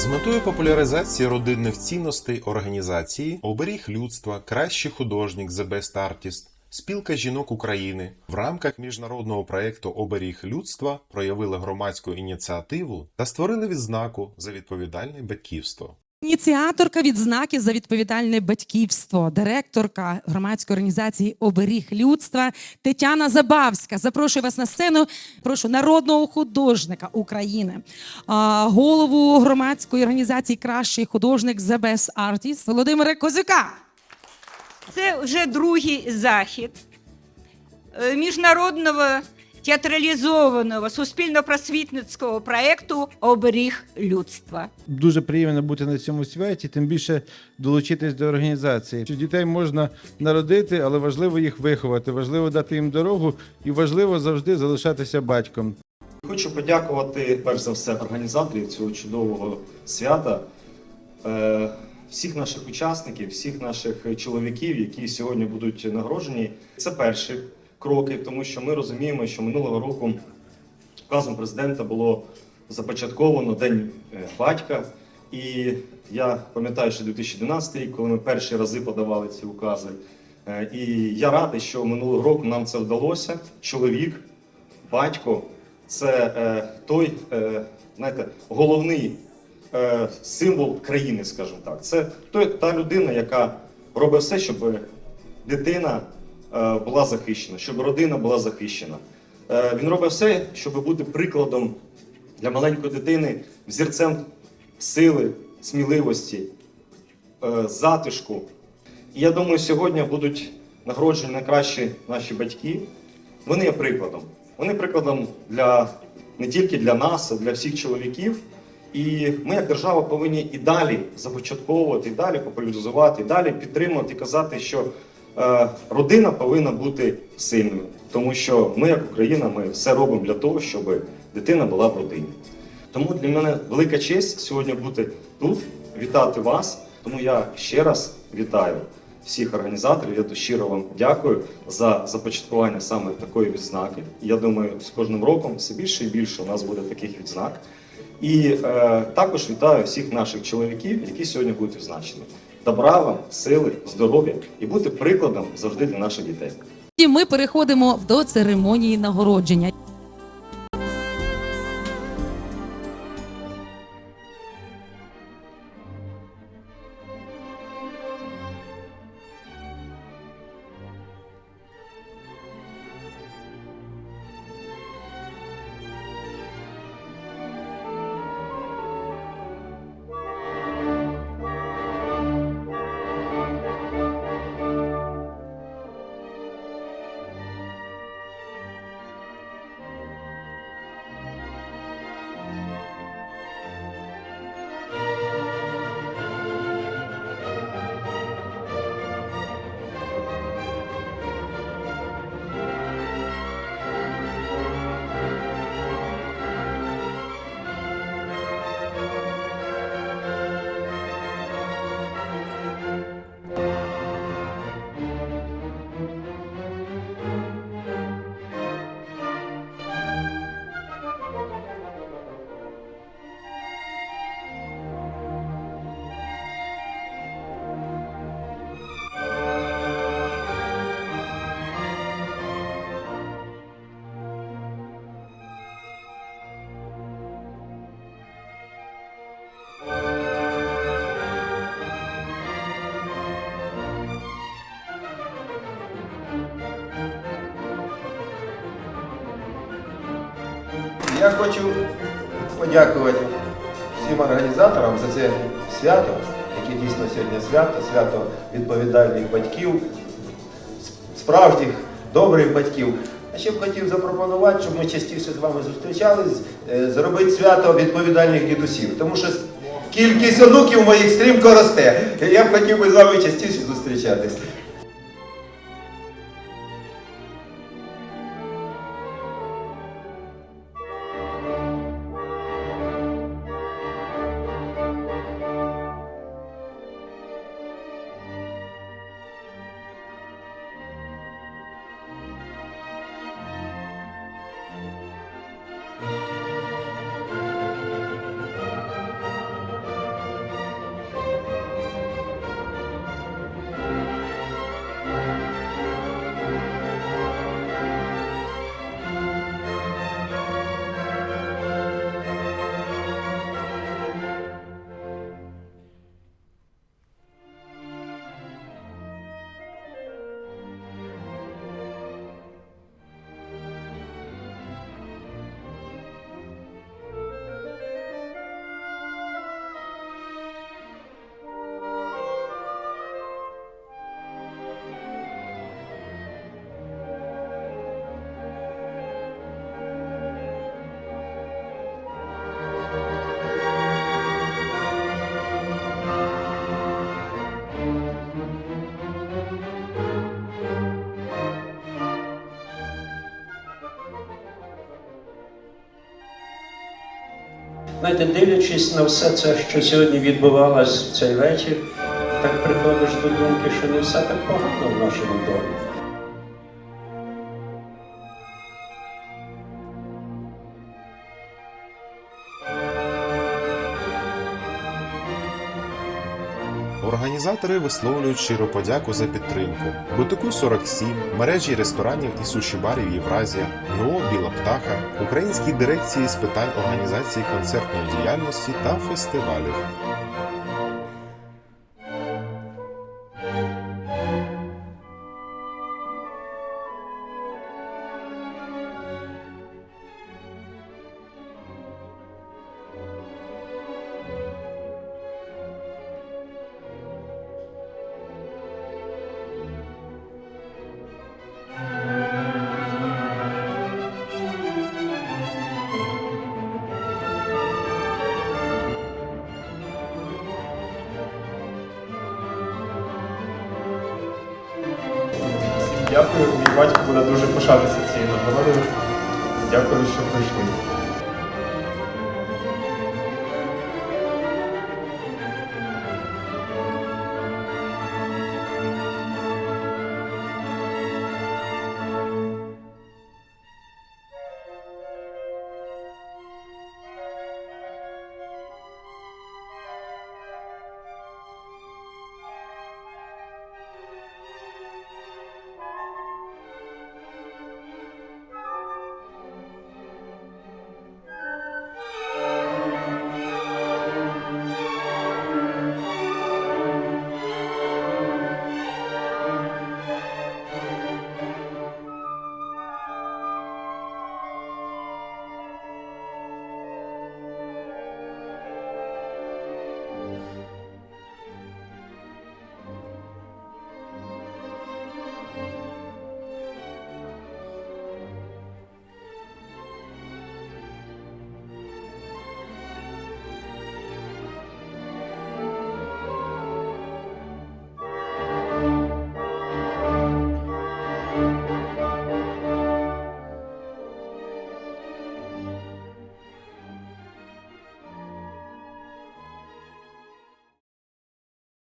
З метою популяризації родинних цінностей організації Оберіг людства, кращий художник The Best Artist, Спілка жінок України в рамках міжнародного проєкту Оберіг людства проявили громадську ініціативу та створили відзнаку за відповідальне батьківство. Ініціаторка відзнаки за відповідальне батьківство, директорка громадської організації Оберіг людства Тетяна Забавська. Запрошую вас на сцену. Прошу народного художника України, голову громадської організації Кращий художник The Best Artist Володимира Козюка. Це вже другий захід е, міжнародного театралізованого суспільно-просвітницького проєкту Оберіг людства. Дуже приємно бути на цьому святі, тим більше долучитись до організації. Що дітей можна народити, але важливо їх виховати, важливо дати їм дорогу і важливо завжди залишатися батьком. Хочу подякувати перш за все організаторів цього чудового свята, е, всіх наших учасників, всіх наших чоловіків, які сьогодні будуть нагороджені. Це перші кроки, тому що ми розуміємо, що минулого року указом президента було започатковано День е, батька. І я пам'ятаю, що 2012 рік, коли ми перші рази подавали ці укази. Е, І я радий, що минулого року нам це вдалося. Чоловік, батько це е, той, е, знаєте, головний е, символ країни, скажімо так. Це той, та людина, яка робить все, щоб дитина була захищена, щоб родина була захищена. Е, він робить все, щоб бути прикладом для маленької дитини, взірцем сили, сміливості, е, затишку. І я думаю, сьогодні будуть нагороджені найкращі наші батьки. Вони є прикладом. Вони прикладом для не тільки для нас, а для всіх чоловіків. І ми, як держава, повинні і далі започатковувати, і далі популяризувати, і далі підтримувати і казати, що е, родина повинна бути сильною, тому що ми, як Україна, ми все робимо для того, щоб дитина була в родині. Тому для мене велика честь сьогодні бути тут, вітати вас. Тому я ще раз вітаю всіх організаторів. Я щиро вам дякую за започаткування саме такої відзнаки. Я думаю, з кожним роком все більше і більше у нас буде таких відзнак. І е, також вітаю всіх наших чоловіків, які сьогодні будуть відзначені. Добра вам, сили, здоров'я і бути прикладом завжди для наших дітей. І ми переходимо до церемонії нагородження. Я хочу подякувати всім організаторам за це свято, яке дійсно сьогодні свято, свято відповідальних батьків, справжніх добрих батьків. А ще б хотів запропонувати, щоб ми частіше з вами зустрічались, е, зробити свято відповідальних дідусів. Тому що кількість онуків моїх стрімко росте. Я б хотів би з вами частіше зустрічатись. Знаєте, дивлячись на все це, що сьогодні відбувалось в цей вечір, так приходиш до думки, що не все так погано в нашому домі. Організатори висловлюють щиру подяку за підтримку. Бутику 47, мережі ресторанів і суші-барів Євразія, ГО Біла Птаха, Українській дирекції з питань організації концертної діяльності та фестивалів. Дякую, мій батько буде дуже пишатися цією нагородою. Дякую, що прийшли.